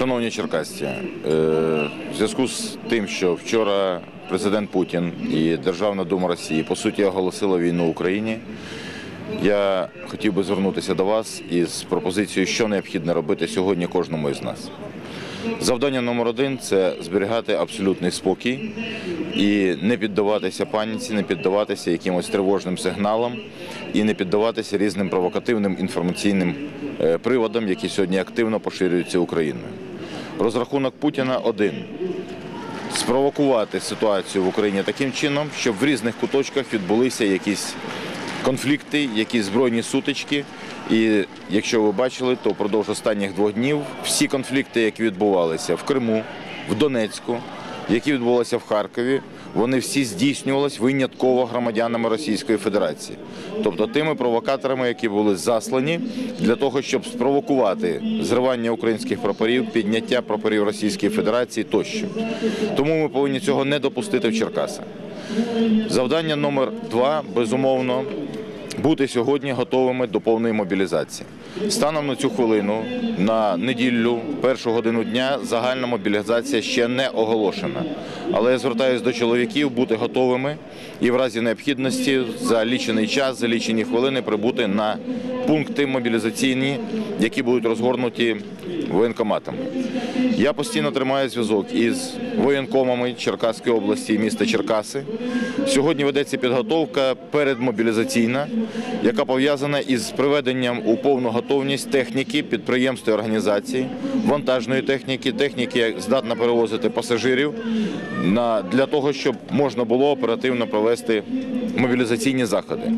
Шановні черкасці, е, в зв'язку з тим, що вчора президент Путін і Державна дума Росії по суті оголосила війну Україні, я хотів би звернутися до вас із пропозицією, що необхідно робити сьогодні кожному із нас. Завдання номер один це зберігати абсолютний спокій і не піддаватися паніці, не піддаватися якимось тривожним сигналам і не піддаватися різним провокативним інформаційним е, приводам, які сьогодні активно поширюються Україною. Розрахунок Путіна один спровокувати ситуацію в Україні таким чином, щоб в різних куточках відбулися якісь конфлікти, якісь збройні сутички. І якщо ви бачили, то впродовж останніх двох днів всі конфлікти, які відбувалися в Криму, в Донецьку, які відбувалися в Харкові, вони всі здійснювалися винятково громадянами Російської Федерації, тобто тими провокаторами, які були заслані для того, щоб спровокувати зривання українських прапорів, підняття прапорів Російської Федерації тощо. Тому ми повинні цього не допустити в Черкасах. Завдання номер два безумовно бути сьогодні готовими до повної мобілізації. Станом на цю хвилину, на неділю, першу годину дня, загальна мобілізація ще не оголошена. Але я звертаюся до чоловіків бути готовими і в разі необхідності за лічений час, за лічені хвилини прибути на пункти мобілізаційні, які будуть розгорнуті воєнкоматами. Я постійно тримаю зв'язок із воєнкомами Черкаської області міста Черкаси. Сьогодні ведеться підготовка передмобілізаційна, яка пов'язана із приведенням у повну готовність техніки, підприємств і організацій, вантажної техніки, техніки, яка здатна перевозити пасажирів для того, щоб можна було оперативно провести мобілізаційні заходи.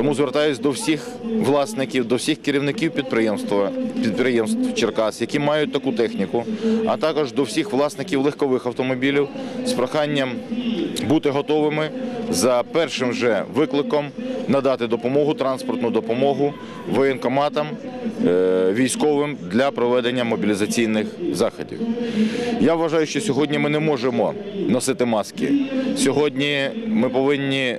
Тому звертаюсь до всіх власників, до всіх керівників підприємства, підприємств Черкас, які мають таку техніку, а також до всіх власників легкових автомобілів з проханням бути готовими за першим же викликом надати допомогу, транспортну допомогу воєнкоматам, е, військовим для проведення мобілізаційних заходів. Я вважаю, що сьогодні ми не можемо носити маски. Сьогодні ми повинні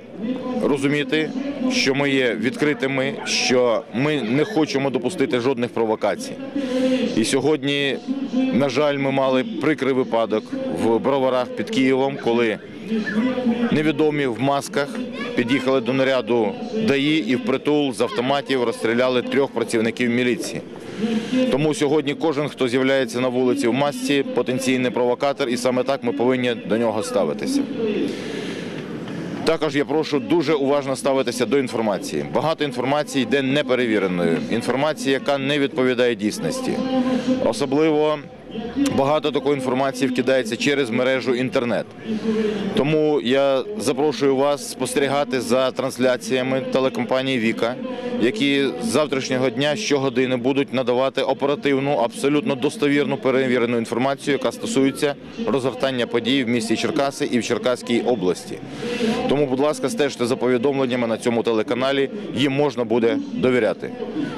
розуміти, що ми є відкритими, що ми не хочемо допустити жодних провокацій. І сьогодні, на жаль, ми мали прикрий випадок в броварах під Києвом, коли невідомі в масках під'їхали до наряду ДАІ і впритул з автоматів розстріляли трьох працівників міліції. Тому сьогодні кожен, хто з'являється на вулиці в масці, потенційний провокатор, і саме так ми повинні до нього ставитися. Також я прошу дуже уважно ставитися до інформації. Багато інформації йде неперевіреною. Інформація, яка не відповідає дійсності. Особливо багато такої інформації вкидається через мережу інтернет. Тому я запрошую вас спостерігати за трансляціями телекомпанії Віка, які з завтрашнього дня щогодини будуть надавати оперативну, абсолютно достовірну перевірену інформацію, яка стосується розгортання подій в місті Черкаси і в Черкаській області. Тому, будь ласка, стежте за повідомленнями на цьому телеканалі, їм можна буде довіряти.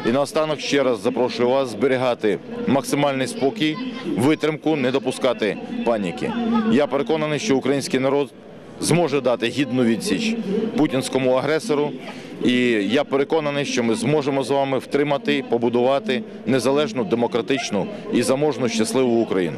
І наостанок ще раз запрошую вас зберігати максимальний спокій, витримку, не допускати паніки. Я переконаний, що український народ зможе дати гідну відсіч путінському агресору. І я переконаний, що ми зможемо з вами втримати, побудувати незалежну, демократичну і заможну щасливу Україну.